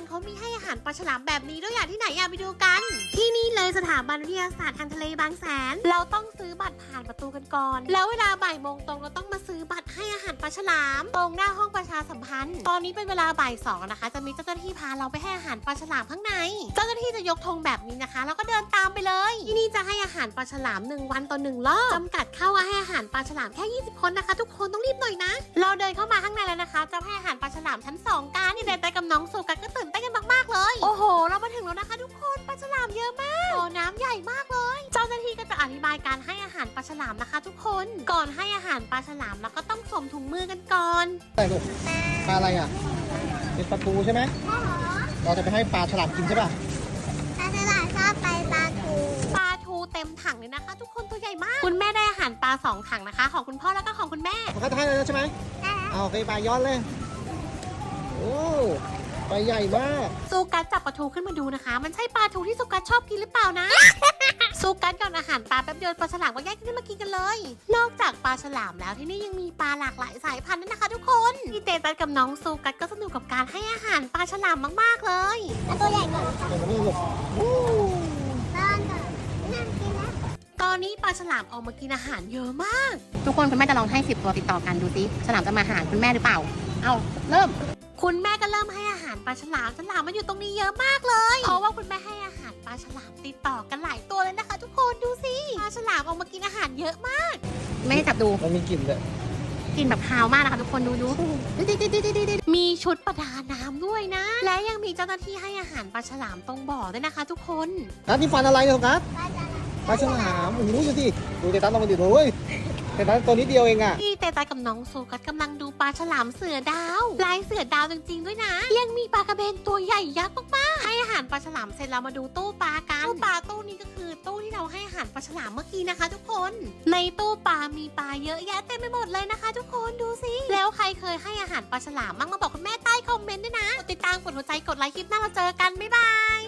ันเขามีให้อาหารปลาฉลามแบบนี้ด้วยอย่างที่ไหนอยากไปดูกัน ที่นี่เลยสถาบันวิทยาศาสตร์ทางทะเลบางแสน เราต้องซื้อบัตรผ่านประตูกันก่อน แล้วเวลาบ่ายโมงตรงเราต้องมาซื้อบัตรให้อาหารปลาฉลาม ตรงหน้าห้องประชาสัมพันธ์ ตอนนี้เป็นเวลาบ่ายสองนะคะ จะมีเจ้าหน้าที่พาเราไปให้อาหารปลาฉลามข้างใน เจ้าหน้าที่จะยกธงแบบนี้นะคะ แล้วก็เดินตามไปเลย ที่นี่จะให้อาหารปลาฉลามหนึ่งวันต่อหนึ่งรอบจำกัดเข้าให้อาหารปลาฉลามแค่ 20 คนนะคะ ทุกคนต้องรีบหน่อยนะ เราเดินเข้ามาข้างในแล้วนะคะ จะให้อาหารปลา ฉลามชั้นสองกันนี่เดนไปกับน้องสุกัดก็ตื่นเต้นกันมากๆเลย โอ้โห เรามาถึงแล้วนะคะทุกคนปลาฉลามเยอะมากบ่อน้ำใหญ่มากเลย เจ้าหน้าที่ก็จะอธิบายการให้อาหารปลาฉลามนะคะ ทุกคน ก่อนให้อาหารปลาฉลามเราก็ต้องสวมถุงมือกันก่อน อะไรลูกปลาอะไรอะ เป็นปลาทูใช่ไหมเราจะไปให้ปลาฉลามกินใช่ป่ะถ้าตลาดชอบไปปลาทูปลาทูเต็มถังเลยนะคะ ทุกคนตัวใหญ่มาก คุณแม่ได้อาหารปลาสองถังนะคะ ของคุณพ่อแล้วก็ของคุณแม่เขาจะให้แล้วใช่ไหมได้แล้วเอาโอเคปลาย้อนเลย โอ้ปลาใหญ่มากซูกัสจับปลาทูขึ้นมาดูนะคะ มันใช่ปลาทูที่ซูกัสชอบกินหรือเปล่านะ ซูกัสก่อนอาหารปลาแป๊บเดียวปลาฉลามก็แยกขึ้นมากินกันเลย นอกจากปลาฉลามแล้วที่นี่ยังมีปลาหลากหลายสายพันธุ์ด้วยนะคะ ทุกคนพี่เตตัสกับน้องซูกัสก็สนุกกับการให้อาหารปลาฉลามมากๆเลยเอาตัวใหญ่ก่อนเดี๋ยวนี้ลูกต้อนก่อนนั่งกินแล้วตอนนี้ปลาฉลามออกมากินอาหารเยอะมาก ทุกคนคุณแม่จะลองให้สิบตัวติดต่อกันดูซิฉลามจะมาหาคุณแม่หรือเปล่า เอาเริ่ม คุณแม่ก็เริ่มให้อาหารปลาฉลามฉลามมันอยู่ตรงนี้เยอะมากเลย เพราะว่าคุณแม่ให้อาหารปลาฉลามติดต่อกันหลายตัวเลยนะคะ ทุกคนดูสิปลาฉลามออกมากินอาหารเยอะมาก ไม่ได้จับดู มันมีกลิ่นเลยกินแบบฮาวมากนะคะทุกคนดูดูมีชุดประดาน้ำด้วยนะ และยังมีเจ้าหน้าที่ให้อาหารปลาฉลามตรงบ่อด้วยนะคะ ทุกคนนัดนี่ฟันอะไรเนี่ยครับปลาฉลามปลาฉลามโอ้โหดูสิดูเตตัสลองมาดูเฮ้ย เตตัสตัวนี้เดียวเองอะพี่เตตากับน้องโซกัสกำลังดูปลาฉลามเสือดาวลายเสือดาวจริงๆด้วยนะ ยังมีปลากระเบนตัวใหญ่ยักษ์มากๆให้อาหารปลาฉลามเสร็จเรามาดูตู้ปลากันตู้ปลาตู้นี้ก็คือตู้ที่เราให้อาหารปลาฉลามเมื่อกี้นะคะ ทุกคน ในตู้ปลามีปลาเยอะแยะเต็มไปหมดเลยนะคะ ทุกคนดูสิแล้วใครเคยให้อาหารปลาฉลามบ้างมาบอกคุณแม่ใต้คอมเมนต์ด้วยนะกดติดตามกดหัวใจกดไลค์คลิปหน้าเราเจอกันบ๊ายบาย